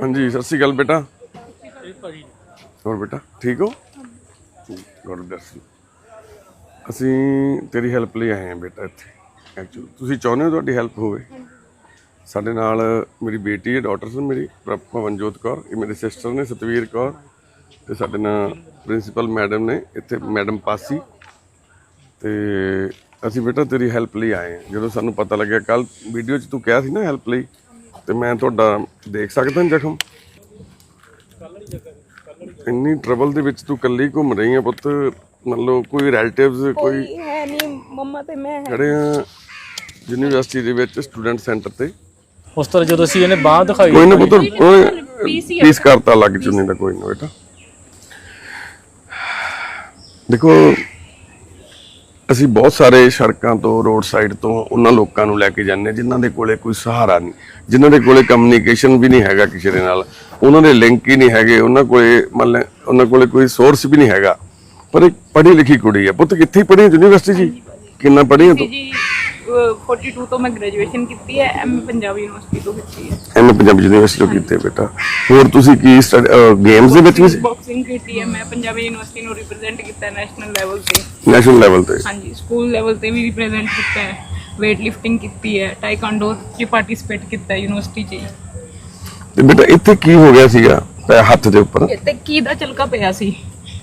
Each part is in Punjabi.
ਹਾਂਜੀ ਸਤਿ ਸ਼੍ਰੀ ਅਕਾਲ ਬੇਟਾ। ਹੋਰ ਬੇਟਾ ਠੀਕ ਹੋ? ਗੁੱਡ ਬਲੈਸ ਯੂ ਅਸੀਂ ਤੇਰੀ ਹੈਲਪ ਲਈ ਆਏ ਹਾਂ ਬੇਟਾ ਇੱਥੇ ਐਕਚੁਅਲੀ ਤੁਸੀਂ ਚਾਹੁੰਦੇ ਹੋ ਤੁਹਾਡੀ ਹੈਲਪ ਹੋਵੇ? ਸਾਡੇ ਨਾਲ ਮੇਰੀ ਬੇਟੀ ਹੈ ਡਾਟਰ ਸਨ ਮੇਰੀ ਪਵਨਜੋਤ ਕੌਰ ਇਹ ਮੇਰੇ ਸਿਸਟਰ ਨੇ ਸਤਵੀਰ ਕੌਰ ਤੇ ਸਾਡੇ ਨਾਲ ਪ੍ਰਿੰਸੀਪਲ ਮੈਡਮ ਨੇ ਇੱਥੇ ਮੈਡਮ ਪਾਸੀ। ਤੇ ਅਸੀਂ ਬੇਟਾ ਤੇਰੀ ਹੈਲਪ ਲਈ ਆਏ ਹਾਂ। ਜਦੋਂ ਸਾਨੂੰ ਪਤਾ ਲੱਗਿਆ ਕੱਲ ਵੀਡੀਓ 'ਚ ਤੂੰ ਕਿਹਾ ਸੀ ਨਾ ਹੈਲਪ ਲਈ ਤੇ ਮੈਂ ਤੁਹਾਡਾ ਦੇਖ ਸਕਦਾ ਜ਼ਖਮ? ਇੰਨੀ ਟਰਬਲ ਦੇ ਵਿੱਚ ਤੂੰ ਇਕੱਲੀ ਘੁੰਮ ਰਹੀ ਹੈ ਪੁੱਤ। ਮੰਨ ਲਓ ਕੋਈ ਰਿਲੇਟਿਵਸ ਕੋਈ ਕੋਈ ਹੈ ਨਹੀਂ ਮੰਮਾ ਤੇ ਮੈਂ ਹੈ। ਖੜੇ ਆ ਯੂਨੀਵਰਸਿਟੀ ਦੇ ਵਿੱਚ ਸਟੂਡੈਂਟ ਸੈਂਟਰ ਤੇ। ਉਸ ਤਰ੍ਹਾਂ ਜਦੋਂ ਅਸੀਂ ਇਹਨੇ ਬਾਹ ਦਿਖਾਈ ਕੋਈ ਨਾ ਪੁੱਤ ਪੀਸ ਕਰਤਾ ਲੱਗ ਚੁੰਨੀ ਦਾ ਕੋਈ ਨਾ ਬੇਟਾ। ਦੇਖੋ ਅਸੀਂ ਬਹੁਤ ਸਾਰੇ ਸੜਕਾਂ ਤੋਂ ਰੋਡ ਸਾਈਡ ਤੋਂ ਉਹਨਾਂ ਲੋਕਾਂ ਨੂੰ ਲੈ ਕੇ ਜਾਂਦੇ ਹਾਂ, ਜਿਨ੍ਹਾਂ ਦੇ ਕੋਲੇ ਕੋਈ ਸਹਾਰਾ ਨਹੀਂ, ਜਿਨ੍ਹਾਂ ਦੇ ਕੋਲੇ ਕਮਿਊਨੀਕੇਸ਼ਨ ਵੀ ਨਹੀਂ ਹੈਗਾ ਕਿਸੇ ਦੇ ਨਾਲ, ਉਹਨਾਂ ਦੇ ਲਿੰਕ ਹੀ ਨਹੀਂ ਹੈਗੇ, ਉਹਨਾਂ ਕੋਲੇ ਮਤਲਬ ਉਹਨਾਂ ਕੋਲੇ ਕੋਈ ਸੋਰਸ ਵੀ ਨਹੀਂ ਹੈਗਾ। ਪਰ ਇੱਕ ਪੜ੍ਹੀ ਲਿਖੀ ਕੁੜੀ ਹੈ। ਪੁੱਤ, ਕਿੱਥੇ ਪੜ੍ਹੀ ਯੂਨੀਵਰਸਿਟੀ ਜੀ? ਕਿੰਨਾ ਪੜ੍ਹੀ ਹੈ ਤੂੰ? 42 ਤੋਂ ਮੈਂ ਗ੍ਰੈਜੂਏਸ਼ਨ ਕੀਤੀ ਹੈ ਐਮ ਪੰਜਾਬ ਯੂਨੀਵਰਸਿਟੀ ਤੋਂ ਕੀਤੀ ਹੈ। ਐਮ ਪੰਜਾਬ ਯੂਨੀਵਰਸਿਟੀ ਤੋਂ ਕੀਤੇ ਬੇਟਾ। ਹੋਰ ਤੁਸੀਂ ਕੀ ਗੇਮਸ ਦੇ ਵਿੱਚ ਵੀ ਬਾਕਸਿੰਗ ਕੀਤੀ ਹੈ ਮੈਂ ਪੰਜਾਬ ਯੂਨੀਵਰਸਿਟੀ ਨੂੰ ਰਿਪਰੈਜ਼ੈਂਟ ਕੀਤਾ ਹੈ ਨੈਸ਼ਨਲ ਲੈਵਲ ਤੇ। ਨੈਸ਼ਨਲ ਲੈਵਲ ਤੇ। ਹਾਂਜੀ ਸਕੂਲ ਲੈਵਲ ਤੇ ਵੀ ਰਿਪਰੈਜ਼ੈਂਟ ਕੀਤਾ ਹੈ। Weight lifting ਕੀਤੀ ਹੈ ਟਾਈਕਵਾਂਡੋ 'ਚ ਪਾਰਟਿਸਿਪੇਟ ਕੀਤਾ ਹੈ ਯੂਨੀਵਰਸਿਟੀ 'ਚ ਹੀ। ਤੇ ਬੇਟਾ ਇੱਥੇ ਕੀ ਹੋ ਗਿਆ ਸੀਗਾ ਹੱਥ ਦੇ ਉੱਪਰ? ਤੇ ਕੀ ਦਾ ਚਲਕਾ ਪਿਆ ਸੀ?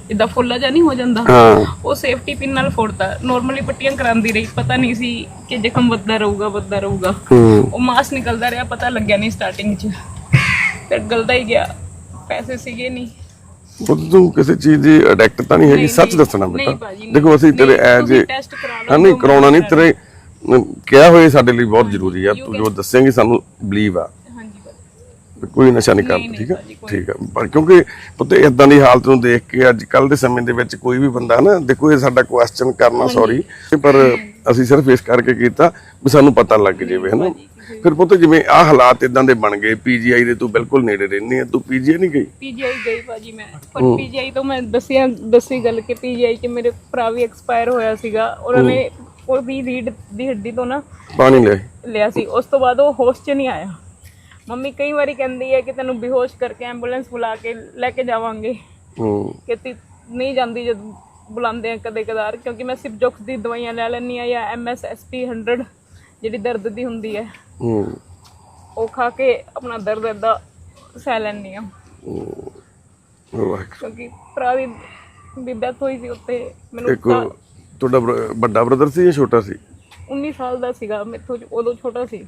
ਜਿੱਦਾਂ ਫੁੱਲਾ ਜਾਂ ਨਹੀਂ ਹੋ ਜਾਂਦਾ। ਹਾਂ। ਉਹ ਸੇਫਟੀ ਪਿਨ ਨਾਲ ਫੋੜਤਾ। ਨਾਰਮਲੀ ਪੱਟੀਆਂ ਕਰਾਉਂਦੀ ਰਹੀ। ਪਤਾ ਨਹੀਂ ਸੀ ਕਿ ਜ਼ਖਮ ਵੱਧਦਾ ਰਹੂਗਾ ਵੱਧਦਾ ਰਹੂਗਾ। ਹੂੰ। ਉਹ ਮਾਸ ਨਿਕਲਦਾ ਰਿਹਾ ਪਤਾ ਲੱਗਿਆ ਨਹੀਂ ਸਟਾਰਟਿੰਗ 'ਚ। ਫਿਰ ਗਲਦਾ ਹੀ ਗਿਆ। ਪੈਸੇ ਸੀਗੇ ਨਹੀਂ। ਪੁੱਤ ਤੂੰ ਕਿਸੇ ਚੀਜ਼ ਦੀ ਅਡਿਕਟ ਤਾਂ ਨਹੀਂ ਹੈਗੀ ਨਹੀਂ, ਸੱਚ ਨਹੀਂ, ਦੱਸਣਾ ਨਹੀਂ ਬੇਟਾ ਭਾਜੀ, ਨਹੀਂ। ਦੇਖੋ ਅਸੀਂ ਤੇਰੇ ਨਹੀਂ, ਐਜ ਤੁਸੀਂ test ਕਰਾ ਲਓ, ਹਾਂ ਨਹੀਂ ਜੋ ਕਰਾਉਣਾ ਨਹੀਂ ਤੇਰੇ ਅਮ, ਕਿਹਾ ਹੋਇਆ ਸਾਡੇ ਲਈ ਬਹੁਤ ਜ਼ਰੂਰੀ ਆ। ਤੂੰ ਜੋ ਦੱਸੇਂਗੀ ਸਾਨੂੰ ਬਲੀਵ ਆ। ਕੋਈ ਨਸ਼ਾ ਨਹੀਂ ਕਰਦਾ ਠੀਕ ਹੈ? ਠੀਕ ਹੈ। ਪਰ ਕਿਉਂਕਿ ਪੁੱਤ ਇਦਾਂ ਦੀ ਹਾਲਤ ਨੂੰ ਦੇਖ ਕੇ ਅੱਜ ਕੱਲ ਦੇ ਸਮੇਂ ਦੇ ਵਿੱਚ ਕੋਈ ਵੀ ਬੰਦਾ ਨਾ ਦੇਖੋ ਇਹ ਸਾਡਾ ਕੁਐਸਚਨ ਕਰਨਾ ਸੌਰੀ ਪਰ ਅਸੀਂ ਸਿਰਫ ਇਸ ਕਰਕੇ ਕੀਤਾ ਵੀ ਸਾਨੂੰ ਪਤਾ ਲੱਗ ਜਾਵੇ ਹਨਾ ਫਿਰ ਪੁੱਤ ਜਿਵੇਂ ਆਹ ਹਾਲਾਤ ਇਦਾਂ ਦੇ ਬਣ ਗਏ ਪੀਜੀਆਈ ਦੇ ਤੂੰ ਬਿਲਕੁਲ ਨੇੜੇ ਰਹਿੰਦੀ ਆ ਤੂੰ ਪੀਜੀਆਈ ਨਹੀਂ ਗਈ? ਪੀਜੀਆਈ ਗਈ ਭਾਜੀ ਮੈਂ। ਪਰ ਪੀਜੀਆਈ ਤੋਂ ਮੈਂ ਦੱਸਿਆ ਦੱਸੀ ਗੱਲ ਕਿ ਪੀਜੀਆਈ 'ਚ ਮੇਰੇ ਭਰਾ ਵੀ ਐਕਸਪਾਇਰ ਹੋਇਆ ਸੀਗਾ ਉਹਨਾਂ ਨੇ ਉਹਦੀ ਰੀੜ ਦੀ ਹੱਡੀ ਤੋਂ ਨਾ ਪਾਣੀ ਲੈ ਲਿਆ ਸੀ ਉਸ ਤੋਂ ਬਾਅਦ ਉਹ ਹੋਸ਼ 'ਚ ਨਹੀਂ ਆਇਆ। ਮੰਮੀ ਕਈ ਵਾਰੀ ਕਹਿੰਦੀ ਹੈ ਕਿ ਤੈਨੂੰ ਬੇਹੋਸ਼ ਕਰਕੇ ਐਂਬੂਲੈਂਸ ਬੁਲਾ ਕੇ ਲੈ ਕੇ ਜਾਵਾਂਗੇ। ਹੂੰ। ਕਿ ਤੀ ਨਹੀਂ ਜਾਂਦੀ ਜਦ ਬੁਲਾਉਂਦੇ ਆ ਕਦੇ ਕਦਾਰ ਕਿਉਂਕਿ ਮੈਂ ਸਿਪਜੋਕਸ ਦੀ ਦਵਾਈਆਂ ਲੈ ਲੈਂਦੀ ਆ ਜਾਂ ਐਮਐਸਐਸਪੀ 100 ਜਿਹੜੀ ਦਰਦ ਦੀ ਹੁੰਦੀ ਹੈ ਹੂੰ। ਉਹ ਖਾ ਕੇ ਆਪਣਾ ਦਰਦ ਏਦਾਂ ਸਹਿ ਲੈਂਦੀ ਆ ਕਿਉਂਕਿ ਭਰਾ ਦੀ ਵੀ ਡੈਥ ਹੋਈ ਸੀ ਉੱਤੇ ਮੈਨੂੰ ਇੱਕ ਤੁਹਾਡਾ ਵੱਡਾ ਬ੍ਰਦਰ ਸੀ ਜਾਂ ਛੋਟਾ ਸੀ? 19 ਸਾਲ ਦਾ ਸੀਗਾ ਮੈਥੋਂ ਉਦੋਂ ਛੋਟਾ ਸੀ।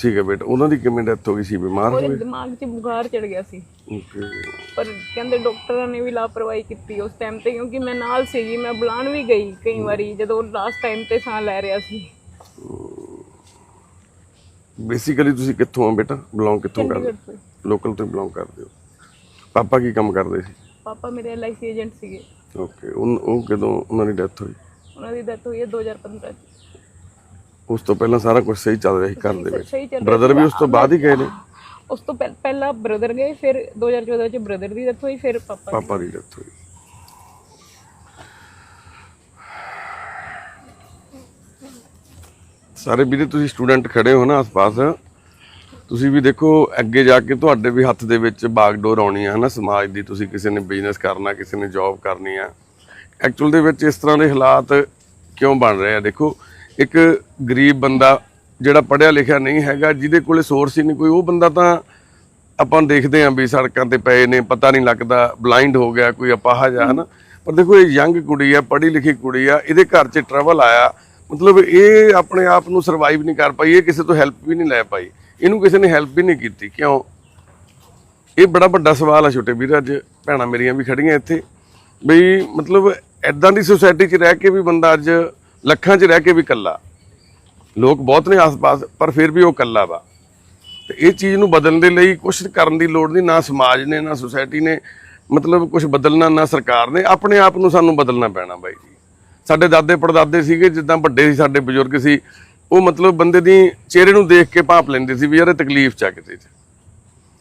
ਠੀਕ ਹੈ ਬੇਟਾ ਉਹਨਾਂ ਦੀ ਕਿਵੇਂ ਡੈਥ ਹੋ ਗਈ ਸੀ? ਬਿਮਾਰ ਉਹਦੇ ਹੋਏ? ਦਿਮਾਗ 'ਚ ਬੁਖਾਰ ਚੜ ਗਿਆ ਸੀ। ਓਕੇ। ਪਰ ਕਹਿੰਦੇ ਡਾਕਟਰਾਂ ਨੇ ਵੀ ਲਾਪਰਵਾਹੀ ਕੀਤੀ ਉਸ ਟਾਈਮ ਤੇ ਕਿਉਂਕਿ ਮੈਂ ਨਾਲ ਸੀਗੀ ਮੈਂ ਬੁਲਾਣ ਵੀ ਗਈ ਕਈ ਵਾਰੀ ਜਦੋਂ ਲਾਸਟ ਟਾਈਮ ਤੇ ਸਾਹ ਲੈ ਰਿਹਾ ਸੀ। ਬੇਸਿਕਲੀ ਤੁਸੀਂ ਕਿੱਥੋਂ ਆ ਬੇਟਾ? ਬਿਲੋਂਗ ਕਿੱਥੋਂ ਕਰਦੇ? ਚੰਡੀਗੜ੍ਹ ਤੋਂ। ਲੋਕਲ ਤੋਂ ਬਿਲੋਂਗ ਕਰਦੇ ਹੋ। ਪਾਪਾ ਕੀ ਕੰਮ ਕਰਦੇ ਸੀ? ਪਾਪਾ ਮੇਰੇ ਐਲਆਈਸੀ ਏਜੰਟ ਸੀਗੇ। ਓਕੇ ਉਹ ਕਦੋਂ ਉਹਨਾਂ ਦੀ ਡੈਥ ਹੋਈ? ਉਹਨਾਂ ਦੀ ਡੈਥ ਹੋਈ ਹੈ 2015 ਚ। ਉਸ ਤੋਂ ਪਹਿਲਾਂ ਸਾਰਾ ਕੁਝ ਸਹੀ ਚੱਲ ਰਿਹਾ ਸੀ ਘਰ ਦੇ ਸਹੀ ਵਿੱਚ ਚੱਲ ਰਿਹਾ ਬ੍ਰਦਰ ਵੀ ਉਸ ਤੋਂ ਬਾਅਦ ਹੀ ਗਏ ਨੇ। ਉਸ ਤੋਂ ਪਹਿ- ਪਹਿਲਾਂ ਬ੍ਰਦਰ ਗਏ ਫਿਰ 2014 ਚ ਬ੍ਰਦਰ ਦੀ ਡੈਥ ਹੋਈ ਫਿਰ ਪਾਪਾ ਦੀ। ਪਾਪਾ ਦੀ ਡੈਥ ਹੋਈ। ਸਾਰੇ ਵੀਰੇ ਤੁਸੀਂ ਸਟੂਡੈਂਟ ਖੜੇ ਹੋ ਨਾ ਆਸ-ਪਾਸ। ਤੁਸੀਂ ਵੀ ਦੇਖੋ ਅੱਗੇ ਜਾ ਕੇ ਤੁਹਾਡੇ ਵੀ ਹੱਥ ਦੇ ਵਿੱਚ ਬਾਗਡੋਰ ਆਉਣੀ ਆ ਹਨਾ? ਸਮਾਜ ਦੀ ਤੁਸੀਂ ਕਿਸੇ ਨੇ ਬਿਜ਼ਨਸ ਕਰਨਾ ਕਿਸੇ ਨੇ ਜੌਬ ਕਰਨੀ ਆ। ਐਕਚੁਅਲ ਦੇ ਵਿੱਚ ਇਸ ਤਰ੍ਹਾਂ ਦੇ ਹਾਲਾਤ ਕਿਉਂ ਬਣ ਰਹੇ ਆ? ਦੇਖੋ ਇੱਕ ਗਰੀਬ ਬੰਦਾ ਜਿਹੜਾ ਪੜ੍ਹਿਆ ਲਿਖਿਆ ਨਹੀਂ ਹੈਗਾ, ਜਿਹਦੇ ਕੋਲੇ ਸੋਰਸ ਹੀ ਨਹੀਂ ਕੋਈ, ਉਹ ਬੰਦਾ ਤਾਂ ਆਪਾਂ ਦੇਖਦੇ ਆਂ ਵੀ ਸੜਕਾਂ ਤੇ ਪਏ ਨੇ, ਪਤਾ ਨਹੀਂ ਲੱਗਦਾ ਬਲਾਈਂਡ ਹੋ ਗਿਆ, ਕੋਈ ਅਪਾਹਜ ਆ ਹਨਾ? ਪਰ ਦੇਖੋ, ਇਹ ਯੰਗ ਕੁੜੀ ਆ ਪੜ੍ਹੀ ਲਿਖੀ ਕੁੜੀ ਆ, ਇਹਦੇ ਘਰ 'ਚ ਟਰਬਲ ਆਇਆ। ਮਤਲਬ ਇਹ ਆਪਣੇ ਆਪ ਨੂੰ ਸਰਵਾਈਵ ਨਹੀਂ ਕਰ ਪਾਈ, ਇਹ ਕਿਸੇ ਤੋਂ ਹੈਲਪ ਵੀ ਨਹੀਂ ਲੈ ਪਾਈ। ਇਹਨੂੰ ਕਿਸੇ ਨੇ ਹੈਲਪ ਵੀ ਨਹੀਂ ਕੀਤੀ, ਕਿਉਂ? ਇਹ ਬੜਾ ਵੱਡਾ ਸਵਾਲ ਆ ਛੋਟੇ ਵੀਰ, ਅੱਜ ਭੈਣਾਂ ਮੇਰੀਆਂ ਵੀ ਖੜੀਆਂ ਇੱਥੇ। ਬਈ, ਮਤਲਬ ਐਦਾਂ ਦੀ ਸੁਸਾਇਟੀ 'ਚ ਰਹਿ ਕੇ ਵੀ ਬੰਦਾ ਅੱਜ ਲੱਖਾਂ 'ਚ ਰਹਿ ਕੇ ਵੀ ਇਕੱਲਾ। ਲੋਕ ਬਹੁਤ ਨੇ ਆਸ-ਪਾਸ, ਪਰ ਫਿਰ ਵੀ ਉਹ ਇਕੱਲਾ ਵਾ। ਤੇ ਇਹ ਚੀਜ਼ ਨੂੰ ਬਦਲਣ ਦੇ ਲਈ ਕੁਝ ਕਰਨ ਦੀ ਲੋੜ ਨਹੀਂ, ਨਾ ਸਮਾਜ ਨੇ, ਨਾ ਸੁਸਾਇਟੀ ਨੇ। ਮਤਲਬ ਕੁਝ ਬਦਲਣਾ, ਨਾ ਸਰਕਾਰ ਨੇ। ਆਪਣੇ ਆਪ ਨੂੰ ਸਾਨੂੰ ਬਦਲਣਾ ਪੈਣਾ ਬਾਈ ਜੀ। ਸਾਡੇ ਦਾਦੇ ਪੜਦਾਦੇ ਸੀਗੇ, ਜਿੱਦਾਂ ਵੱਡੇ ਸੀ, ਸਾਡੇ ਬਜ਼ੁਰਗ ਸੀ। ਉਹ ਮਤਲਬ ਬੰਦੇ ਦੀ ਚਿਹਰੇ ਨੂੰ ਦੇਖ ਕੇ ਭਾਪ ਲੈਂਦੇ ਸੀ ਵੀ ਯਾਰ ਇਹ ਤਕਲੀਫ ਚ ਆ ਕਿਤੇ ਚ।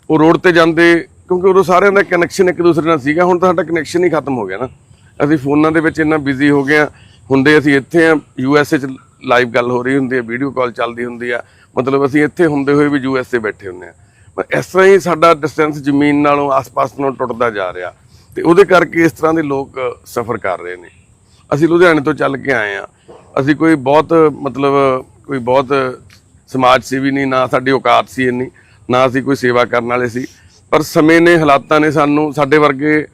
ਉਹ ਰੋਡ ਤੇ ਜਾਂਦੇ, ਕਿਉਂਕਿ ਉਦੋਂ ਸਾਰਿਆਂ ਦਾ ਕਨੈਕਸ਼ਨ ਇੱਕ ਦੂਸਰੇ ਨਾਲ ਸੀਗਾ। ਹੁਣ ਤਾਂ ਸਾਡਾ ਕਨੈਕਸ਼ਨ ਹੀ ਖਤਮ ਹੋ ਗਿਆ ਨਾ। ਅਸੀਂ ਫੋਨਾਂ ਦੇ ਵਿੱਚ ਇੰਨਾ ਬਿਜ਼ੀ ਹੋ ਗਏ ਆ ਹੁੰਦੇ ਅਸੀਂ ਇੱਥੇ ਆ ਯੂ ਐਸ ਏ ਚ ਲਾਈਵ ਗੱਲ ਹੋ ਰਹੀ ਹੁੰਦੀ ਹੈ ਵੀਡੀਓ ਕਾਲ ਚੱਲਦੀ ਹੁੰਦੀ ਆ। ਮਤਲਬ ਅਸੀਂ ਇੱਥੇ ਹੁੰਦੇ ਹੋਏ ਵੀ ਯੂ ਐਸ ਏ ਬੈਠੇ ਹੁੰਦੇ ਆ। ਪਰ ਇਸ ਤਰ੍ਹਾਂ ਹੀ ਸਾਡਾ ਡਿਸਟੈਂਸ ਜ਼ਮੀਨ ਨਾਲੋਂ ਆਸ-ਪਾਸ ਨਾਲੋਂ ਟੁੱਟਦਾ ਜਾ ਰਿਹਾ। ਤੇ ਉਹਦੇ ਕਰਕੇ ਇਸ ਤਰ੍ਹਾਂ ਦੇ ਲੋਕ ਸਫਰ ਕਰ ਰਹੇ ਨੇ। ਅਸੀਂ ਲੁਧਿਆਣੇ ਤੋਂ ਚੱਲ ਕੇ ਆਏ ਆ। ਅਸੀਂ ਕੋਈ ਬਹੁਤ, ਮਤਲਬ ਕੋਈ ਬਹੁਤ ਸਮਾਜ ਸੇਵੀ ਨਹੀਂ, ਨਾ ਸਾਡੀ ਔਕਾਤ ਸੀ ਇੰਨੀ, ਨਾ ਅਸੀਂ ਕੋਈ ਸੇਵਾ ਕਰਨ ਵਾਲੇ ਸੀ। ਪਰ ਸਮੇਂ ਨੇ, ਹਾਲਾਤਾਂ ਨੇ ਸਾਨੂੰ, ਸਾਡੇ ਵਰਗੇ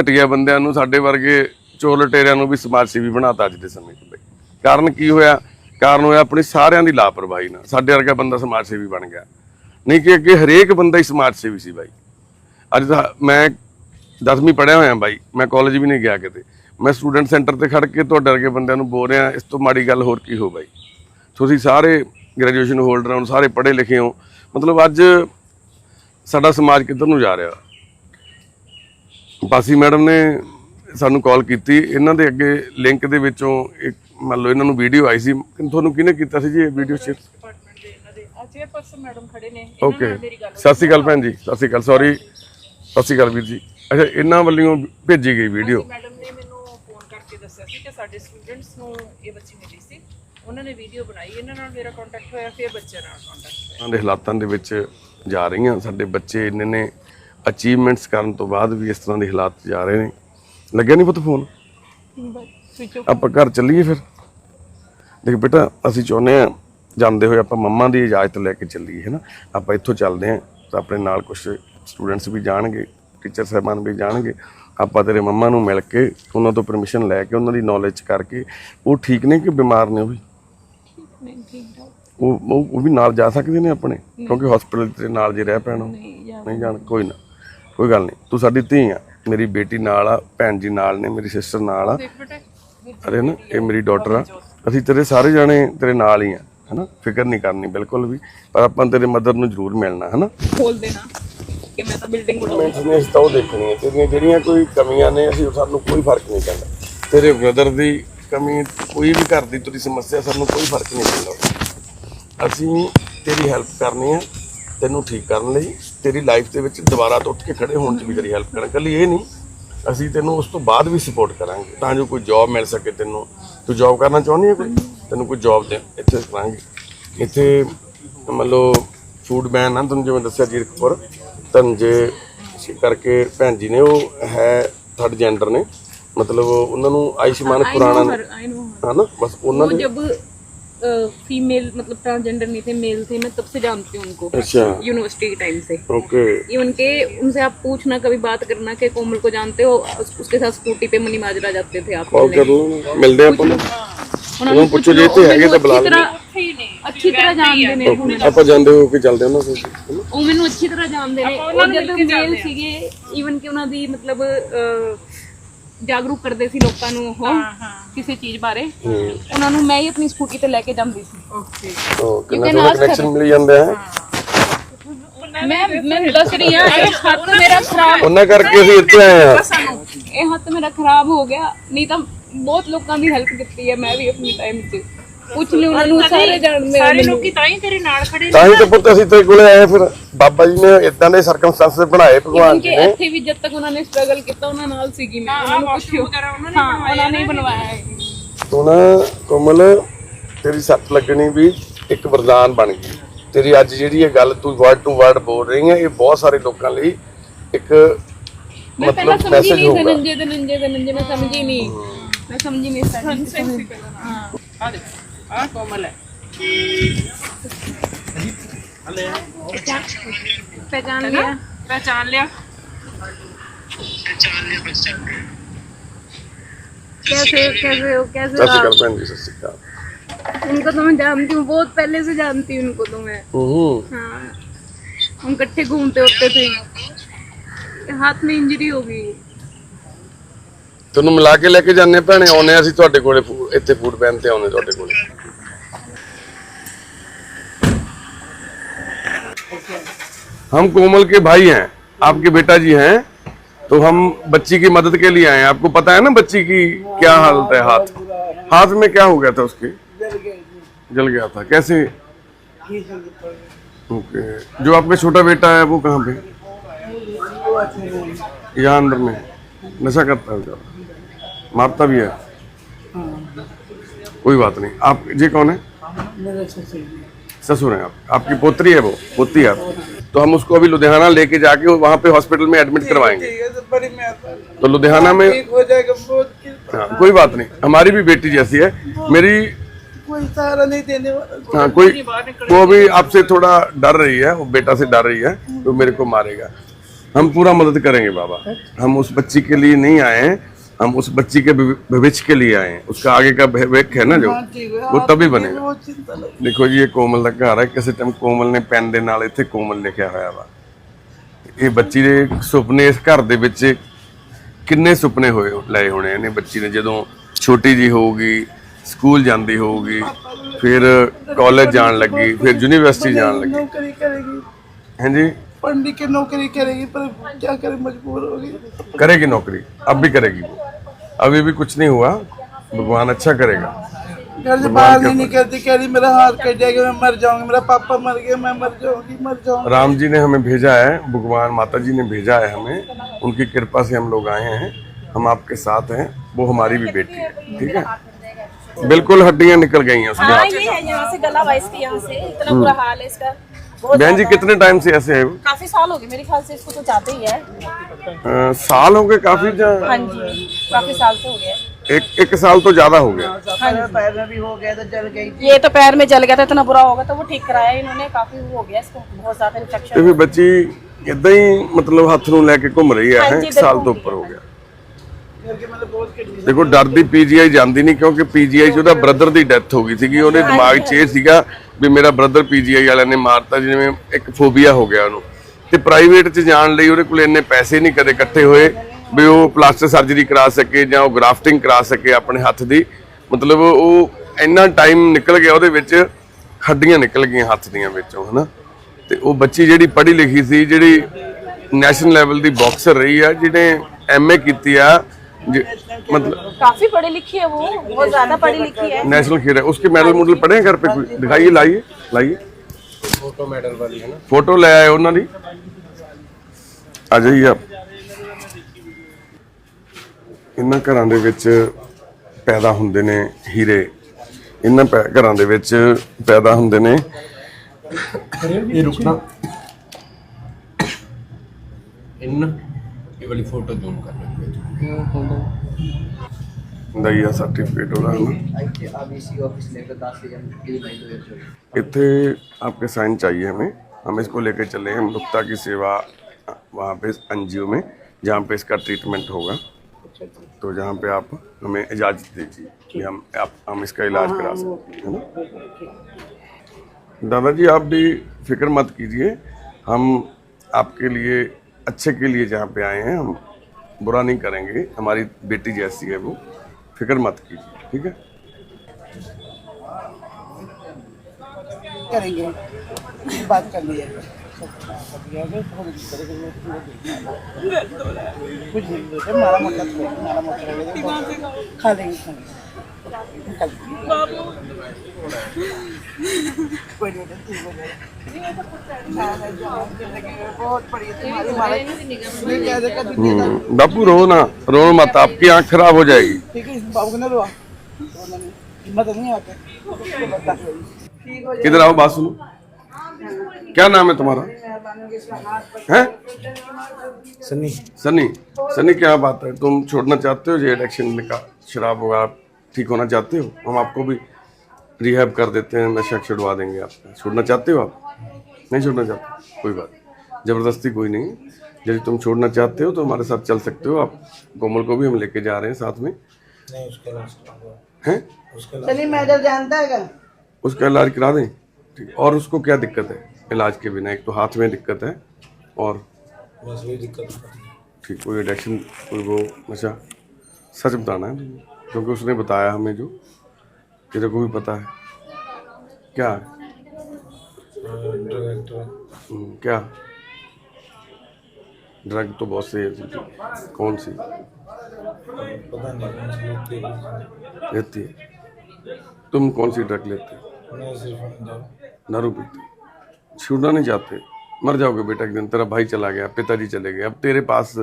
ਘਟੀਆ ਬੰਦਿਆਂ ਨੂੰ, ਸਾਡੇ ਵਰਗੇ ਚੋਰ ਲਟੇਰਿਆਂ ਨੂੰ ਵੀ ਸਮਾਜ ਸੇਵੀ ਬਣਾਤਾ ਅੱਜ ਦੇ ਸਮੇਂ 'ਚ ਬਈ ਕਾਰਨ ਕੀ ਹੋਇਆ? ਕਾਰਨ ਹੋਇਆ ਆਪਣੀ ਸਾਰਿਆਂ ਦੀ ਲਾਪਰਵਾਹੀ ਨਾਲ। ਸਾਡੇ ਵਰਗਾ ਬੰਦਾ ਸਮਾਜ ਸੇਵੀ ਬਣ ਗਿਆ। ਨਹੀਂ ਕਿ ਅੱਗੇ ਹਰੇਕ ਬੰਦਾ ਹੀ ਸਮਾਜ ਸੇਵੀ ਸੀ ਬਾਈ। ਅੱਜ ਤਾਂ ਮੈਂ 10ਵੀਂ ਪੜਿਆ ਹੋਇਆ ਬਾਈ। ਮੈਂ ਕਾਲਜ ਵੀ ਨਹੀਂ ਗਿਆ ਕਿਤੇ। ਮੈਂ ਸਟੂਡੈਂਟ ਸੈਂਟਰ ਤੇ ਖੜ ਕੇ ਤੁਹਾਡੇ ਵਰਗੇ ਬੰਦਿਆਂ ਨੂੰ ਬੋਲ ਰਿਹਾ, ਇਸ ਤੋਂ ਮਾੜੀ ਗੱਲ ਹੋਰ ਕੀ ਹੋ ਬਾਈ? ਤੁਸੀਂ ਸਾਰੇ ਗ੍ਰੈਜੂਏਸ਼ਨ ਹੋਲਡਰ ਹੋ, ਸਾਰੇ ਪੜ੍ਹੇ ਲਿਖੇ ਹੋ। ਮਤਲਬ ਅੱਜ ਸਾਡਾ ਸਮਾਜ ਕਿੱਧਰ ਨੂੰ ਜਾ ਰਿਹਾ? ਬਾਸੀ ਮੈਡਮ ਨੇ ਸਾਨੂੰ ਕਾਲ ਕੀਤੀ। ਇਹਨਾਂ ਦੇ ਅੱਗੇ ਲਿੰਕ ਦੇ ਵਿੱਚੋਂ ਇੱਕ ਮੰਨ ਲਓ ਇਹਨਾਂ ਨੂੰ ਵੀਡੀਓ ਆਈ ਸੀ। ਤੁਹਾਨੂੰ ਕਿਹਨੇ ਕੀਤਾ ਸੀ ਜੀ ਇਹ ਵੀਡੀਓ ਸ਼ੇਅਰ? ਡਿਪਾਰਟਮੈਂਟ ਦੇ ਇਹਨਾਂ ਦੇ ਆ ਚੇਅਰਪਰਸਨ ਮੈਡਮ ਖੜੇ ਨੇ ਓਕੇ ਸਤਿ ਸ਼੍ਰੀ ਅਕਾਲ ਭੈਣ ਜੀ। ਸਤਿ ਸ਼੍ਰੀ ਅਕਾਲ ਸੌਰੀ ਸਤਿ ਸ਼੍ਰੀ ਅਕਾਲ ਵੀਰ ਜੀ। ਅੱਛਾ ਇਹਨਾਂ ਵੱਲੋਂ ਭੇਜੀ ਗਈ ਵੀਡੀਓ। ਮੈਡਮ ਨੇ ਮੈਨੂੰ ਫੋਨ ਕਰਕੇ ਦੱਸਿਆ ਸੀ ਕਿ ਸਾਡੇ ਸਟੂਡੈਂਟਸ ਨੂੰ ਇਹ ਬੱਚੀ ਮਿਲੀ ਸੀ। ਉਹਨਾਂ ਨੇ ਵੀਡੀਓ ਬਣਾਈ। ਇਹਨਾਂ ਨਾਲ ਮੇਰਾ ਕੰਟੈਕਟ ਹੋਇਆ ਫਿਰ ਬੱਚੇ ਨਾਲ ਕੰਟੈਕਟ ਹੋਇਆ। ਉਹਨਾਂ ਦੇ ਹਾਲਾਤਾਂ ਦੇ ਵਿੱਚ ਜਾ ਰਹੀਆਂ। ਸਾਡੇ ਬੱਚੇ ਇੰਨੇ ਨੇ। ਅਚੀਵਮੈਂਟਸ ਕਰਨ ਤੋਂ ਬਾਅਦ ਵੀ ਇਸ ਤਰ੍ਹਾਂ ਦੇ ਹਾਲਾਤ ਜਾ ਰਹੇ ਨੇ। ਲੱਗਿਆ ਨਹੀਂ ਪੁੱਤ ਫੋਨ? ਸਵਿਚ ਆਪਾਂ ਘਰ ਚੱਲੀਏ ਫਿਰ। ਦੇਖ ਬੇਟਾ ਅਸੀਂ ਚਾਹੁੰਦੇ ਆ ਜਾਂਦੇ ਹੋਏ ਆਪਾਂ ਮੰਮਾ ਦੀ ਇਜਾਜ਼ਤ ਲੈ ਕੇ ਚੱਲੀਏ ਹੈ ਨਾ ਆਪਾਂ ਇੱਥੋਂ ਚੱਲਦੇ ਆ ਤਾਂ ਆਪਣੇ ਨਾਲ ਕੁਝ ਸਟੂਡੈਂਟਸ ਵੀ ਜਾਣਗੇ ਟੀਚਰ ਸਾਹਿਬਾਨ ਵੀ ਜਾਣਗੇ। ਆਪਾਂ ਤੇਰੇ ਮੰਮਾ ਨੂੰ ਮਿਲ ਕੇ ਉਹਨਾਂ ਤੋਂ ਪਰਮਿਸ਼ਨ ਲੈ ਕੇ ਉਹਨਾਂ ਦੀ ਨੌਲੇਜ ਕਰਕੇ ਉਹ ਠੀਕ ਨੇ ਕਿ ਬਿਮਾਰ ਨੇ ਉਹ ਵੀ? ਠਾਕ ਉਹ ਉਹ ਉਹ ਵੀ ਨਾਲ ਜਾ ਸਕਦੇ ਨੇ ਆਪਣੇ? ਕਿਉਂਕਿ ਹਸਪੀਟਲ ਦੇ ਨਾਲ ਜੇ ਰਹਿ ਪੈਣ ਨਹੀਂ ਜਾਣ ਕੋਈ ਨਾ। ਕੋਈ ਗੱਲ ਨਹੀਂ ਤੂੰ ਸਾਡੀ ਧੀ ਆ। ਮੇਰੀ ਬੇਟੀ ਨਾਲ ਆ ਭੈਣ ਜੀ ਨਾਲ ਨੇ ਮੇਰੀ ਸਿਸਟਰ ਨਾਲ ਆ। ਅਰੇ ਨਾ ਇਹ ਮੇਰੀ ਡਾਟਰ ਆ। ਅਸੀਂ ਤੇਰੇ ਸਾਰੇ ਜਾਣੇ ਤੇਰੇ ਨਾਲ ਹੀ ਆ ਹਨਾ? ਫਿਕਰ ਨਹੀਂ ਕਰਨੀ ਬਿਲਕੁਲ ਵੀ। ਪਰ ਆਪਾਂ ਤੇਰੇ ਮਦਰ ਨੂੰ ਜ਼ਰੂਰ ਮਿਲਣਾ ਹਨਾ? ਖੋਲ ਦੇਣਾ ਕਿ ਮੈਂ ਤਾਂ ਬਿਲਡਿੰਗ ਬਣਾਉਂ ਮੈਂ ਨੇ ਤਾਂ ਉਹ ਦੇਖਣੀ ਹੈ ਤੇਰੀਆਂ ਜਿਹੜੀਆਂ ਕੋਈ ਕਮੀਆਂ ਨੇ ਅਸੀਂ ਸਾਨੂੰ ਕੋਈ ਫ਼ਰਕ ਨਹੀਂ ਪੈਂਦਾ। ਤੇਰੇ ਬ੍ਰਦਰ ਦੀ ਕਮੀ ਕੋਈ ਵੀ ਘਰ ਦੀ ਤੇਰੀ ਸਮੱਸਿਆ ਸਾਨੂੰ ਕੋਈ ਫ਼ਰਕ ਨਹੀਂ ਪੈਂਦਾ। ਅਸੀਂ ਤੇਰੀ ਹੈਲਪ ਕਰਨੀ ਹੈ ਤੈਨੂੰ ਠੀਕ ਕਰਨ ਲਈ। ਤੇਰੀ ਲਾਈਫ ਦੇ ਵਿੱਚ ਦੁਬਾਰਾ ਤੋਂ ਉੱਠ ਕੇ ਖੜੇ ਹੋਣ 'ਚ ਵੀ ਤੇਰੀ ਹੈਲਪ ਕਰਾਂ ਕੱਲੀ ਇਹ ਨਹੀਂ ਅਸੀਂ ਤੈਨੂੰ ਉਸ ਤੋਂ ਬਾਅਦ ਵੀ ਸਪੋਰਟ ਕਰਾਂਗੇ। ਤਾਂ ਜੋ ਕੋਈ ਜੌਬ ਮਿਲ ਸਕੇ ਤੈਨੂੰ। ਤੂੰ ਜੌਬ ਕਰਨਾ ਚਾਹੁੰਦੀ ਹੈ ਕੋਈ? ਤੈਨੂੰ ਕੋਈ ਜੌਬ ਦੇ ਇੱਥੇ ਕਰਾਂਗੇ। ਇੱਥੇ ਮੰਨ ਲਓ ਫੂਡ ਮੈਨ ਆ ਤੁਹਾਨੂੰ ਜਿਵੇਂ ਦੱਸਿਆ ਜੀਰਕਪੁਰ ਤਨਜੇ ਕਰਕੇ ਭੈਣ ਜੀ ਨੇ ਉਹ ਹੈ ਥਰਡ ਜੈਂਡਰ ਨੇ। ਮਤਲਬ ਉਹਨਾਂ ਨੂੰ ਆਯੁਸ਼ਮਾਨ ਖੁਰਾਣਾ ਹਨਾ? ਬਸ ਉਹਨਾਂ ਨੇ फीमेल मतलब ट्रांसजेंडर नहीं थे मेल थे मैं तब से जानती हूँ उनको अच्छा यूनिवर्सिटी के टाइम से ਓਕੇ इवन के उनसे आप पूछना कभी बात करना कि कोमल को जानते हो उस- उसके साथ स्कूटी पे मनी माजरा जाते थे आप ਕਾਲ मिलने। ਕਰ ਲਓ ਮਿਲਦੇ ਆਪਾਂ ਨੂੰ। ਉਹਨਾਂ उन्होंने ਨੂੰ ਪੁੱਛੋ ਜੇ ਇੱਥੇ ਹੈਗੇ ਤਾਂ ਬੁਲਾ अच्छी ਲਓ तरह अच्छी तरह जानते ने Okay, ਆਪਾਂ ਜਾਂਦੇ ਹੋ ਕੇ ਚੱਲਦੇ ਉਹਨਾਂ ਕੋਲ ਹਨਾ? ਉਹ ਮੈਨੂੰ ਅੱਛੀ ਤਰ੍ਹਾਂ ਜਾਣਦੇ ਨੇ ਉਹ ਜਦ ਮੇਲ ਸੀਗੇ ਈਵਨ ਕਿ ਉਹਨਾਂ ਦੀ ਮਤਲਬ ਅਹ, ਜਾਗਰੂਕ ਕਰਦੇ ਸੀ ਲੋਕਾਂ ਨੂੰ ਉਹ ਕਿਸੇ ਚੀਜ਼ ਬਾਰੇ। ਉਹਨਾਂ ਨੂੰ ਮੈਂ ਹੀ ਆਪਣੀ ਸਕੂਟੀ ਤੇ ਲੈ ਕੇ ਜਾਂਦੀ ਸੀ। ਓਕੇ ਉਹ ਕਿੰਨਾ ਕਨੈਕਸ਼ਨ ਮਿਲ ਜਾਂਦਾ ਹੈ? ਮੈਂ ਮੈਂ ਦੱਸ ਰਹੀ ਹਾਂ ਇਹ ਹੱਥ ਮੇਰਾ ਖਰਾਬ ਉਹਨਾਂ ਕਰਕੇ ਅਸੀਂ ਇੱਥੇ ਆਏ ਆ ਇਹ ਹੱਥ ਮੇਰਾ ਖਰਾਬ ਹੋ ਗਿਆ ਨਹੀਂ ਤਾਂ ਬਹੁਤ ਲੋਕਾਂ ਦੀ ਹੈਲਪ ਕੀਤੀ ਹੈ ਮੈਂ ਵੀ ਆਪਣੀ ਟਾਈਮ 'ਚ। ਪੁੱਛ ਲਿਓ ਉਹਨਾਂ ਨੂੰ ਸਾਰੇ ਜਾਣਦੇ ਆ ਸਾਰੇ ਮੈਨੂੰ। ਲੋਕੀ ਤਾਂ ਹੀ ਤੇਰੇ ਨਾਲ ਖੜੇ ਤਾਂ ਹੀ ਤਾਂ ਪੁੱਤ ਅਸੀਂ ਤੇਰੇ ਕੋਲੇ ਆਏ ਫਿਰ। ਬਾਬਾ ਜੀ ਨੇ ਇਦਾਂ ਦੇ ਸਰਕਮਸਟੈਂਸਸ ਬਣਾਏ ਭਗਵਾਨ ਜੀ ਨੇ। ਇੱਥੇ ਵੀ ਜਦ ਤੱਕ ਉਹਨਾਂ ਨੇ ਸਟਰਗਲ ਕੀਤਾ ਉਹਨਾਂ ਨਾਲ ਸੀਗੀ ਮੈਂ। ਉਹਨਾਂ ਨੂੰ ਪੁੱਛਿਓ। ਵਗੈਰਾ ਉਹਨਾਂ ਨੇ ਹਾਂ ਉਹਨਾਂ ਨੇ ਹੀ ਬਣਵਾਇਆ ਹੈ। ਤੂੰ ਨਾ ਕੋਮਲ ਤੇਰੀ ਸੱਟ ਲੱਗਣੀ ਵੀ ਇੱਕ ਵਰਦਾਨ ਬਣ ਗਈ। ਤੇਰੀ ਅੱਜ ਜਿਹੜੀ ਇਹ ਗੱਲ ਤੂੰ ਵਰਡ ਟੂ ਵਰਡ ਬੋਲ ਰਹੀ ਹੈ ਇਹ ਬਹੁਤ ਸਾਰੇ ਲੋਕਾਂ ਲਈ ਇੱਕ ਮੈਂ ਪਹਿਲਾਂ ਮਤਲਬ ਸਮਝੀ ਮੈਸੇਜ ਨਹੀਂ ਹੋਊਗਾ। ਧਨੰਜੇ ਧਨੰਜੇ ਧਨੰਜੇ ਮੈਂ ਸਮਝੀ ਨਹੀਂ। ਮੈਂ ਸਮਝੀ ਨਹੀਂ ਸਟਾਰਟਿੰਗ ਆ ਦੇਖ। कोमल है पहचान लिया पहचान लिया कैसे कैसे हो कैसे इनको तो मैं जानती हूँ बहुत पहले से जानती हूँ इनको तो मैं। हाँ। हम कट्ठे घूमते होते थे। हाथ में इंजरी हो गई। ਤੁਹਾਨੂੰ ਮਿਲਾ ਕੇ ਲੈ ਕੇ ਜਾਂਦੇ ਭੈਣੇ ਆਉਨੇ ਅਸੀਂ ਤੁਹਾਡੇ ਕੋਲੇ ਫੂ- ਇੱਥੇ ਫੂਡ ਪੈਨ ਤੇ ਆਉਨੇ ਤੁਹਾਡੇ ਕੋਲੇ हम कोमल के भाई हैं आपके बेटा जी हैं तो हम बच्ची की मदद के लिए आए हैं आपको पता है ना बच्ची की क्या हालत है हाथ हाथ में क्या हो गया था उसके जल गया था कैसे ओके जो आपका छोटा बेटा है वो कहाँ पे यहाँ अंदर में नशा करता है बेचारा मारता भी है। कोई बात नहीं। आप ये कौन है? ससुर। हैं आप। आपकी पोत्री है वो। पोती है आप। तो हम उसको अभी लुधियाना लेके जाके वहाँ पे हॉस्पिटल में एडमिट करवाएँगे। है तो लुधियाना में हो जाएगा बहुत हाँ, कोई बात नहीं। हमारी भी बेटी जैसी है। मेरी कोई सहारा नहीं देने वाला। हाँ कोई वो भी आपसे थोड़ा डर रही है। वो बेटा से डर रही है तो मेरे को मारेगा। हम पूरा मदद करेंगे बाबा। हम उस बच्ची के लिए नहीं आए हैं। हम उस बच्ची के भवि- भविष्य के लिए आए हैं उसका आगे का भविष्य है ना जो ठीक है वो तभी बनेगा बहुत चिंता लगी ਦੇਖੋ ਜੀ ਇਹ ਕੋਮਲ ਦਾ ਘਰ ਹੈ ਕਿਸੇ ਟਾਈਮ ਕੋਮਲ ਨੇ ਪੈਨ ਦੇ ਨਾਲ ਇੱਥੇ ਕੋਮਲ ਲਿਖਿਆ ਹੋਇਆ ਵਾ ਇਹ ਬੱਚੀ ਦੇ ਸੁਪਨੇ ਇਸ ਘਰ ਦੇ ਵਿੱਚ ਕਿੰਨੇ ਸੁਪਨੇ ਹੋਏ ਲਏ ਹੋਣੇ ਇਹਨੇ ਬੱਚੀ ਨੇ ਜਦੋਂ ਛੋਟੀ ਜੀ ਹੋਊਗੀ ਸਕੂਲ ਜਾਂਦੀ ਹੋਊਗੀ ਫਿਰ ਕਾਲਜ ਜਾਣ ਲੱਗੀ ਫਿਰ ਯੂਨੀਵਰਸਿਟੀ ਜਾਣ ਲੱਗੀ नौकरी करेगी ਹਾਂਜੀ पढ़ लिख के नौकरी करेगी पर क्या करे मजबूर होगी करेगी नौकरी अब भी करेगी वो अभी भी कुछ नहीं हुआ। भगवान अच्छा करेगा। घर से बाहर नहीं निकलती कह रही मेरा हाथ कट जाएगा मैं मर जाऊँगी मेरा पापा मर गया मैं मर जाऊँगी मर जाऊँगी। राम जी ने हमें भेजा है भगवान माता जी ने भेजा है हमें। उनकी कृपा से हम लोग आए हैं हम आपके साथ हैं वो हमारी भी बेटी है ठीक है? बिल्कुल हड्डियाँ निकल गई हैं उसके हाँ ये है यहाँ से गला हुआ इसके यहाँ से इतना बुरा हाल है इसका। बहन जी ज्यादा। कितने टाइम से ऐसे है वो? काफी साल हो गए मेरे ख्याल से इसको तो जाते ही है अ, साल हो गए काफी जा हाँ जी काफी साल से हो गया एक एक साल तो ज्यादा हो गया पैर में भी हो गया तो जल गई ये तो पैर में जल गया था इतना बुरा हो गया तो वो ठीक कराया इन्होंने काफी वो हो गया इसको बहुत ज्यादा ਤੇ इन्फेक्शन ਫਿਰ ਬੱਚੀ ਇਦਾਂ ਹੀ ਮਤਲਬ ਹੱਥ ਨੂੰ ਲੈ ਕੇ ਘੁੰਮ ਰਹੀ ਹੈ ਹੈਂ? ਹਾਂਜੀ, ਇੱਕ ਸਾਲ ਤੋਂ ਬਿਲਕੁਲ। ਉੱਪਰ ਹੋ ਗਿਆ करके मैंने बहुत कट ਦੇਖੋ ਡਰਦੀ ਪੀਜੀਆਈ ਜਾਂਦੀ ਨਹੀਂ ਕਿਉਂਕਿ ਪੀਜੀਆਈ 'ਚ ਉਹਦਾ ਬ੍ਰਦਰ ਦੀ ਡੈਥ ਹੋ ਗਈ ਸੀਗੀ ਉਹਦੇ ਦਿਮਾਗ 'ਚ ਇਹ ਸੀਗਾ ਵੀ ਮੇਰਾ ਬ੍ਰਦਰ ਪੀਜੀਆਈ ਵਾਲਿਆਂ ਨੇ ਮਾਰਤਾ, ਜਿਵੇਂ ਇੱਕ ਫੋਬੀਆ ਹੋ ਗਿਆ ਉਹਨੂੰ। ਤੇ ਪ੍ਰਾਈਵੇਟ 'ਚ ਜਾਣ ਲਈ ਉਹਦੇ ਕੋਲ ਇੰਨੇ ਪੈਸੇ ਨਹੀਂ ਕਦੇ ਇਕੱਠੇ ਹੋਏ ਵੀ ਉਹ ਪਲਾਸਟਰ ਸਰਜਰੀ ਕਰਾ ਸਕੇ ਜਾਂ ਉਹ ਗ੍ਰਾਫਟਿੰਗ ਕਰਾ ਸਕੇ ਆਪਣੇ ਹੱਥ ਦੀ। ਮਤਲਬ ਉਹ ਇੰਨਾ ਟਾਈਮ ਨਿਕਲ ਗਿਆ ਉਹਦੇ ਵਿੱਚ ਹੱਡੀਆਂ ਨਿਕਲ ਗਈਆਂ ਹੱਥ ਦੀਆਂ ਵਿੱਚੋਂ, ਹਨਾ। ਤੇ ਉਹ ਬੱਚੀ ਜਿਹੜੀ ਪੜ੍ਹੀ ਲਿਖੀ ਸੀ, ਜਿਹੜੀ ਨੈਸ਼ਨਲ ਲੈਵਲ ਦੀ ਬਾਕਸਰ ਰਹੀ ਆ, ਜਿਹਨੇ ਐਮਏ ਕੀਤੀ ਆ मतलब काफी पढ़ी लिखी है वो बहुत ज्यादा पढ़ी लिखी है नेशनल खेल है उसके मेडल मुडल पड़े हैं घर पे कोई दिखाइए लाइए लाइए फोटो मेडल वाली है ना फोटो ले आए ਉਹਨਾਂ ਦੀ ਆ ਜਾਈਏ ਆਪ ਇਹਨਾਂ ਘਰਾਂ ਦੇ ਵਿੱਚ ਪੈਦਾ ਹੁੰਦੇ ਨੇ ਹੀਰੇ ਇਹਨਾਂ ਪੈ- ਘਰਾਂ ਦੇ ਵਿੱਚ ਪੈਦਾ ਹੁੰਦੇ ਨੇ ਇਹ ਰੁਕਣਾ ਇਨ ਇਹ ਵਾਲੀ ਫੋਟੋ ਜ਼ੂਮ ਕਰ ਲੈ ਦਈਆ ਸਰਟੀਫਿਕੇਟ ਉਹਦਾ ਹੈ ਨਾ आबीसी ऑफिस लेकर दस से हम की भाई दो एक इतने आपके साइन चाहिए हमें हम इसको लेके चले हैं मुक्ता की सेवा वहाँ पे एनजीओ में जहाँ पे इसका ट्रीटमेंट होगा तो जहाँ पे आप हमें इजाज़त दीजिए कि हम आप हम इसका इलाज करा सकते हैं है ना दादाजी आप भी फिक्र मत कीजिए हम आपके लिए अच्छे के लिए जहाँ पे आए हैं हम बुरा नहीं करेंगे, हमारी बेटी जैसी है वो, फ़िक्र मत कीजिए, ठीक है? करेंगे। बात कर लिया कुछ नहीं मारा मोटा तो मारा मोटा खा लेंगे खा लेंगे। हम्म, बापू रो ना रो मत आपकी आँख खराब हो जाएगी। किधर आओ बात सुनो। क्या नाम है तुम्हारा? है? सनी। सनी। सनी क्या बात है? तुम छोड़ना चाहते हो? ये इलेक्शन का शराब वगैरह ठीक होना चाहते हो? हम आपको भी रिहैब कर देते हैं नशा छुड़वा देंगे आपका छोड़ना चाहते हो आप? नहीं छोड़ना चाहते? कोई बात ज़बरदस्ती कोई नहीं। यदि तुम छोड़ना चाहते हो तो हमारे साथ चल सकते हो। आप कोमल को भी हम लेके जा रहे हैं साथ में। हैं? चलिए मैडम जानता है क्या? उसका इलाज करा दें? ठीक। और उसको क्या दिक्कत है? इलाज के बिना। एक तो हाथ में दिक्कत है और दिक्कत ठीक कोई एडिक्शन कोई वो नशा। सच बताना है। क्योंकि उसने बताया हमें जो तेरे को भी पता है। क्या? है? हम्म, क्या? ड्रग तो बहुत से है। कौन सी? लेती है तुम कौन सी ड्रग लेते हो? दारू पीते छूटना नहीं चाहते? मर जाओगे बेटा एक दिन तेरा भाई चला गया पिताजी चले गए। अब तेरे पास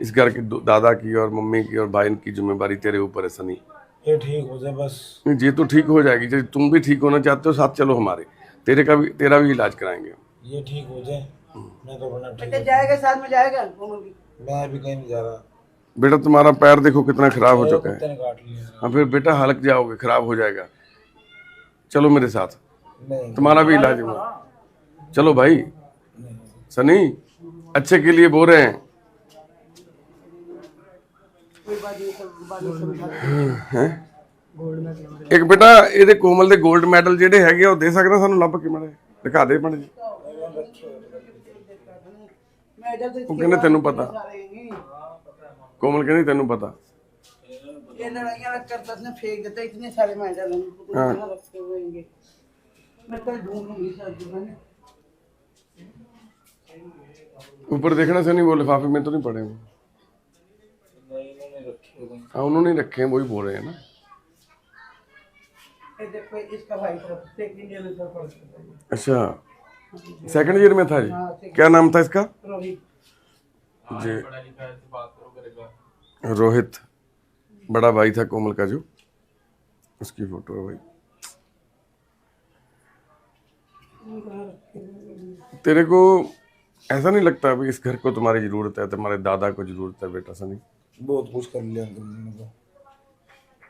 इस घर के दादा की और मम्मी की और भाई की ज़िम्मेदारी तेरे ऊपर है सनी। ये ठीक हो जाए बस। नहीं, ये तो ठीक हो जाएगी यदि तुम भी ठीक होना चाहते हो साथ चलो हमारे। तेरे का भी तेरा भी इलाज कराएँगे। ये ठीक हो जाए। मैं तो बेटा जाएगा साथ में जाएगा मैं अभी कहीं नहीं जा रहा। बेटा तुम्हारा पैर देखो कितना खराब हो चुका है। हाँ फिर बेटा हलक जाओगे खराब हो जाएगा। चलो मेरे साथ। तुम्हारा भी इलाज होगा चलो भाई। सनी अच्छे के लिए बोल रहे हैं। ਹੈ ਇੱਕ ਬੇਟਾ ਇਹਦੇ ਕੋਮਲ ਦੇ 골ਡ ਮੈਡਲ ਜਿਹੜੇ ਹੈਗੇ ਆ ਉਹ ਦੇ ਸਕਦਾ ਸਾਨੂੰ ਲੱਭ ਕੇ ਮੜੇ ਦਿਖਾ ਦੇ ਮੜੇ ਮੈਡਲ ਤੇ ਉਹ ਕਹਿੰਦੇ ਤੈਨੂੰ ਪਤਾ ਕੋਮਲ ਕਹਿੰਦੀ ਤੈਨੂੰ ਪਤਾ ये लड़ाइयाँ रख कर तो उसने फेंक देता इतने सारे मैडल हैं ऊपर देखना से नहीं वो लिफाफे में तो नहीं पड़े वो। हाँ उन्होंने रखे हैं वही बोल रहे हैं ना। पढ़ता है। अच्छा सेकंड ईयर में था जी क्या नाम था इसका? रोहित। जी रोहित। बड़ा भाई था कोमल का जो। उसकी फ़ोटो है भाई। तेरे को ऐसा नहीं लगता अभी इस घर को तुम्हारी ज़रूरत है तुम्हारे दादा को ज़रूरत है बेटा सनी बहुत कुछ कर लिया अंकल ने तो।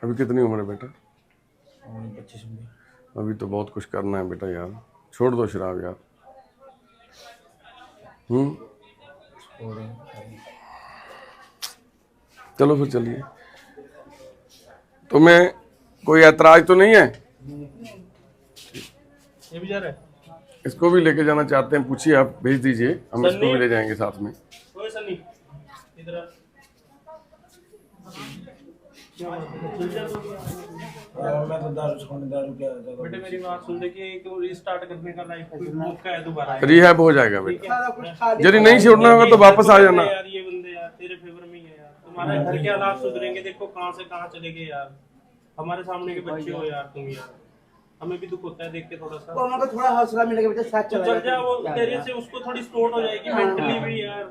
अभी कितनी उम्र है बेटा? पच्चीस अभी तो बहुत कुछ करना है बेटा यार। छोड़ दो शराब यार। हम्म? चलो फिर चलिए। तुम्हें कोई ऐतराज तो नहीं है? ये भी जा रहा है? इसको भी लेके जाना चाहते हैं पूछिए आप भेज दीजिए। हम इसको भी ले जाएँगे साथ में। ओए सन्नी इधर आ। और मैं तो दारू छोड़ने दारू क्या बेटे मेरी बात सुन देखिए एक करने का लाइफ मौका है दोबारा रिहैब हो जाएगा बेटा। यदि नहीं छोड़ना होगा तो वापस आ जाना। यार ये बंदे यार तेरे फेवर में ही है यार। तुम्हारे घर के हालात सुधरेंगे देखो कहाँ से कहाँ चले गए यार। हमारे सामने के बच्चे हो यार तुम यार। हमें भी दुख होता है देख के थोड़ा सा। कोमल को थोड़ा हौसला मिलेगा बेटा साथ तो चला चल जा वो तेरे से उसको थोड़ी स्पोर्ट हो जाएगी मेंटली भी यार।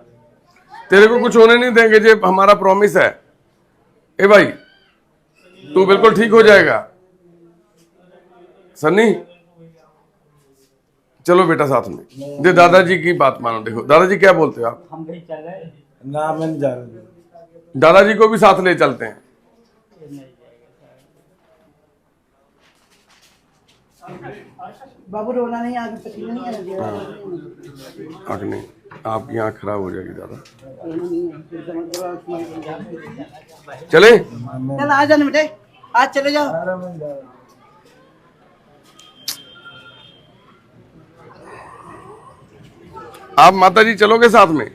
तेरे को कुछ होने नहीं देंगे जे हमारा प्रॉमिस है। ए भाई तू बिल्कुल ठीक हो जाएगा। सन्नी चलो बेटा साथ में। दे दादाजी की बात मानो देखो दादाजी क्या बोलते हो आप? ना मैं नहीं जा रहा दादाजी को भी साथ ले चलते हैं। बाबू रोना नहीं आगे पसीना नहीं आना दिया आँख नहीं। आपकी आँख खराब हो जाएगी दादा चले? चल आ जाना बेटे। आज चले जाओ। आप माता जी चलोगे साथ में?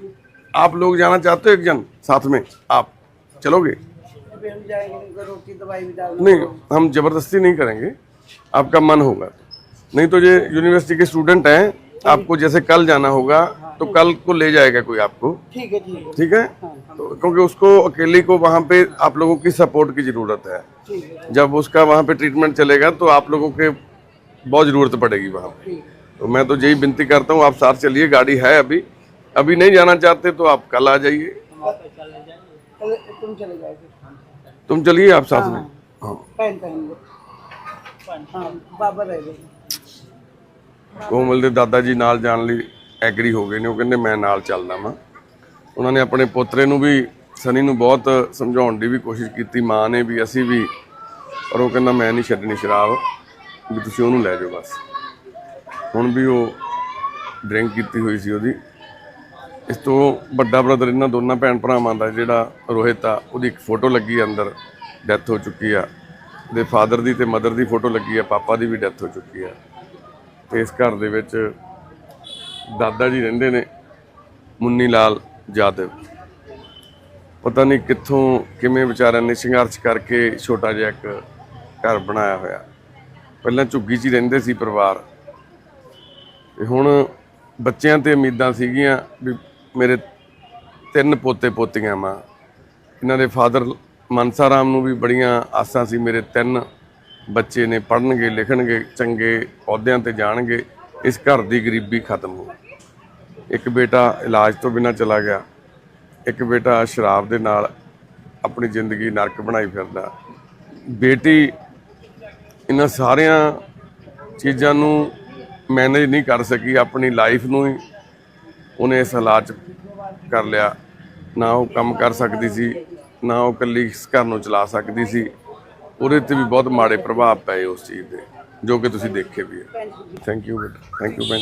आप लोग जाना चाहते हो एक जन साथ में? आप चलोगे? नहीं हम ज़बरदस्ती नहीं करेंगे। आपका मन होगा। नहीं तो ये यूनिवर्सिटी के स्टूडेंट हैं आपको जैसे कल जाना होगा तो कल को ले जाएगा कोई आपको। ठीक है ठीक है। तो क्योंकि उसको अकेले को वहाँ पे आप लोगों की सपोर्ट की ज़रूरत है। जब उसका वहाँ पे ट्रीटमेंट चलेगा तो आप लोगों के बहुत ज़रूरत पड़ेगी वहाँ पे। तो मैं तो यही विनती करता हूँ आप साथ चलिए गाड़ी है अभी। अभी नहीं जाना चाहते तो आप कल आ जाइए। तुम चले जाओ। तुम चलिए आप साथ में। हाँ। ਬਾਬਾ ਰਹਿ ਗਏ। ਕੋਮਲ ਦੇ ਦਾਦਾ ਜੀ ਨਾਲ ਜਾਣ ਲਈ ਐਗਰੀ ਹੋ ਗਏ ਨੇ, ਉਹ ਕਹਿੰਦੇ ਮੈਂ ਨਾਲ ਚੱਲਦਾ ਵਾਂ। ਉਹਨਾਂ ਨੇ ਆਪਣੇ ਪੋਤਰੇ ਨੂੰ ਵੀ, ਸਨੀ ਨੂੰ ਬਹੁਤ ਸਮਝਾਉਣ ਦੀ ਵੀ ਕੋਸ਼ਿਸ਼ ਕੀਤੀ, ਮਾਂ ਨੇ ਵੀ, ਅਸੀਂ ਵੀ। ਪਰ ਉਹ ਕਹਿੰਦਾ ਮੈਂ ਨਹੀਂ ਛੱਡਣੀ ਸ਼ਰਾਬ, ਵੀ ਤੁਸੀਂ ਉਹਨੂੰ ਲੈ ਜਾਓ ਬਸ। ਹੁਣ ਵੀ ਉਹ ਡਰਿੰਕ ਕੀਤੀ ਹੋਈ ਸੀ ਉਹਦੀ। ਇਸ ਤੋਂ ਵੱਡਾ ਬ੍ਰਦਰ ਇਹਨਾਂ ਦੋਨਾਂ ਭੈਣ ਭਰਾਵਾਂ ਦਾ ਜਿਹੜਾ ਰੋਹਿਤ ਆ, ਉਹਦੀ ਇੱਕ ਫੋਟੋ ਲੱਗੀ ਅੰਦਰ ਡੈਥ ਹੋ ਚੁੱਕੀ ਆ। ਦੇ ਫਾਦਰ ਦੀ ਤੇ ਮਦਰ ਦੀ ਫੋਟੋ ਲੱਗੀ ਹੈ, ਪਾਪਾ ਦੀ ਵੀ ਡੈਥ ਹੋ ਚੁੱਕੀ ਆ ਤੇ ਇਸ ਘਰ ਦੇ ਵਿੱਚ ਦਾਦਾ ਜੀ ਰਹਿੰਦੇ ਨੇ, ਮੁੰਨੀ ਲਾਲ ਜਾਦਵ। ਪਤਾ ਨਹੀਂ ਕਿੱਥੋਂ, ਕਿਵੇਂ ਵਿਚਾਰਿਆਂ ਨੇ ਸੰਘਰਸ਼ ਕਰਕੇ ਛੋਟਾ ਜਿਹਾ ਇੱਕ ਘਰ ਬਣਾਇਆ ਹੋਇਆ। ਪਹਿਲਾਂ ਝੁੱਗੀ 'ਚ ਹੀ ਰਹਿੰਦੇ ਸੀ ਪਰਿਵਾਰ। ਤੇ ਹੁਣ ਬੱਚਿਆਂ ਤੇ ਉਮੀਦਾਂ ਸੀਗੀਆਂ ਵੀ ਮੇਰੇ ਤਿੰਨ ਪੋਤੇ ਪੋਤੀਆਂ ਮਾਂ ਇਹਨਾਂ ਦੇ ਫਾਦਰ ਮਨਸਾ ਰਾਮ ਨੂੰ ਵੀ ਬੜੀਆਂ ਆਸਾਂ ਸੀ। ਮੇਰੇ ਤਿੰਨ ਬੱਚੇ ਨੇ ਪੜਨਗੇ ਲਿਖਣਗੇ, ਚੰਗੇ ਅਹੁਦਿਆਂ ਤੇ ਜਾਣਗੇ। ਇਸ ਘਰ ਦੀ ਗਰੀਬੀ ਖਤਮ ਹੋ ਇੱਕ ਬੇਟਾ ਇਲਾਜ ਤੋਂ ਬਿਨਾਂ ਚਲਾ ਗਿਆ। ਇੱਕ ਬੇਟਾ ਸ਼ਰਾਬ ਦੇ ਨਾਲ ਆਪਣੀ ਜ਼ਿੰਦਗੀ ਨਰਕ ਬਣਾਈ ਫਿਰਦਾ। ਬੇਟੀ ਇਹਨਾਂ ਸਾਰਿਆਂ ਚੀਜ਼ਾਂ ਨੂੰ ਮੈਨੇਜ ਨਹੀਂ ਕਰ ਸਕੀ। ਆਪਣੀ ਲਾਈਫ ਨੂੰ ਹੀ ਉਹਨੇ ਇਸ ਹਾਲਾਤ ਕਰ ਲਿਆ। ਨਾ ਉਹ ਕੰਮ ਕਰ ਸਕਦੀ ਸੀ। ਨਾ ਉਹ ਇਕੱਲੀ ਇਸ ਘਰ ਨੂੰ ਚਲਾ ਸਕਦੀ ਸੀ। ਉਹਦੇ ਤੇ ਵੀ ਬਹੁਤ ਮਾੜੇ ਪ੍ਰਭਾਵ ਪਏ ਉਸ ਚੀਜ਼ ਦੇ ਜੋ ਕਿ ਤੁਸੀਂ ਦੇਖੇ ਵੀ ਹੈ। ਥੈਂਕ ਯੂ ਬੇਟਾ ਥੈਂਕ ਯੂ ਭੈਣ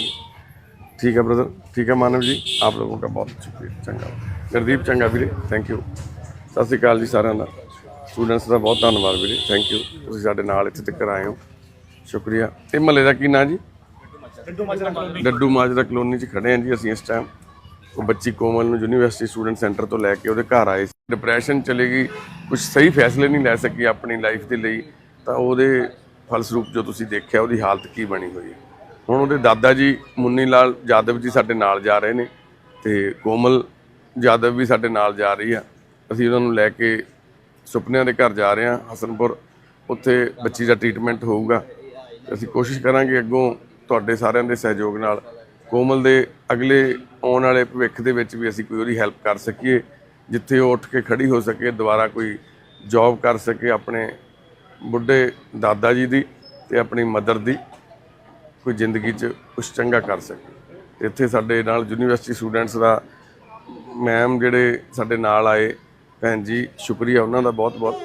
ਠੀਕ ਹੈ ਬ੍ਰਦਰ ਠੀਕ ਹੈ ਮਾਨਵ ਜੀ? ਆਪ ਲੋਗੋਂ ਦਾ ਬਹੁਤ ਸ਼ੁਕਰੀਆ। ਚੰਗਾ। ਗੁਰਦੀਪ ਚੰਗਾ ਵੀਰੇ। ਥੈਂਕ ਯੂ ਸਤਿ ਸ਼੍ਰੀ ਅਕਾਲ ਜੀ ਸਾਰਿਆਂ ਦਾ। ਸਟੂਡੈਂਟਸ ਦਾ ਬਹੁਤ ਧੰਨਵਾਦ ਵੀਰੇ। ਥੈਂਕ ਯੂ ਤੁਸੀਂ ਸਾਡੇ ਨਾਲ ਇੱਥੇ ਤੱਕ ਆਏ ਹੋ। ਸ਼ੁਕਰੀਆ। ਇਹ ਮਹੱਲੇ ਦਾ ਕੀ ਨਾਂ ਜੀ? ਡੱਡੂ ਮਾਜਰਾ ਕਲੋਨੀ। 'ਚ ਖੜੇ ਆਂ ਜੀ ਅਸੀਂ ਇਸ ਟਾਈਮ ਉਹ ਬੱਚੀ ਕੋਮਲ ਨੂੰ ਯੂਨੀਵਰਸਿਟੀ ਸਟੂਡੈਂਟ ਸੈਂਟਰ ਤੋਂ ਲੈ ਕੇ ਉਹਦੇ ਘਰ ਆਏ ਡਿਪਰੈਸ਼ਨ ਚਲੇ ਗਈ ਕੁਝ ਸਹੀ ਫੈਸਲੇ ਨਹੀਂ ਲੈ ਸਕੀ ਆਪਣੀ ਲਾਈਫ ਦੇ ਲਈ, ਤਾਂ ਉਹਦੇ ਫਲਸਰੂਪ ਜੋ ਤੁਸੀਂ ਦੇਖਿਆ, ਉਹਦੀ ਹਾਲਤ ਕੀ ਬਣੀ ਹੋਈ ਹੈ? ਹੁਣ ਉਹਦੇ ਦਾਦਾ ਜੀ ਮੁੰਨੀ ਲਾਲ ਯਾਦਵ ਜੀ ਸਾਡੇ ਨਾਲ ਜਾ ਰਹੇ ਨੇ ਤੇ ਕੋਮਲ ਯਾਦਵ ਵੀ ਸਾਡੇ ਨਾਲ ਜਾ ਰਹੀ ਆ। ਅਸੀਂ ਉਹਨਾਂ ਨੂੰ ਲੈ ਕੇ ਸੁਪਨਿਆਂ ਦੇ ਘਰ ਜਾ ਰਹੇ ਹਾਂ, ਹਸਨਪੁਰ। ਉੱਥੇ ਬੱਚੀ ਦਾ ਟ੍ਰੀਟਮੈਂਟ ਹੋਊਗਾ। ਅਸੀਂ ਕੋਸ਼ਿਸ਼ ਕਰਾਂਗੇ ਅੱਗੋਂ ਤੁਹਾਡੇ ਸਾਰਿਆਂ ਦੇ ਸਹਿਯੋਗ ਨਾਲ। ਕੋਮਲ ਦੇ ਅਗਲੇ ਆਉਣ ਵਾਲੇ ਭਵਿੱਖ ਦੇ ਵਿੱਚ ਵੀ ਅਸੀਂ ਕੋਈ ਉਹਦੀ ਹੈਲਪ ਕਰ ਸਕੀਏ। ਜਿੱਥੇ ਉਹ ਉੱਠ ਕੇ ਖੜੀ ਹੋ ਸਕੇ, ਦੁਬਾਰਾ ਕੋਈ ਜੌਬ ਕਰ ਸਕੇ ਆਪਣੇ ਬੁੱਢੇ ਦਾਦਾ ਜੀ ਦੀ ਤੇ ਆਪਣੀ ਮਦਰ ਦੀ, ਕੋਈ ਜ਼ਿੰਦਗੀ 'ਚ ਕੁਝ ਚੰਗਾ ਕਰ ਸਕੇ। ਤੇ ਇੱਥੇ ਸਾਡੇ ਨਾਲ ਯੂਨੀਵਰਸਿਟੀ ਸਟੂਡੈਂਟਸ ਦਾ ਮੈਮ ਜਿਹੜੇ ਸਾਡੇ ਨਾਲ ਆਏ, ਭੈਣ ਜੀ, ਸ਼ੁਕਰੀਆ ਉਹਨਾਂ ਦਾ ਬਹੁਤ ਬਹੁਤ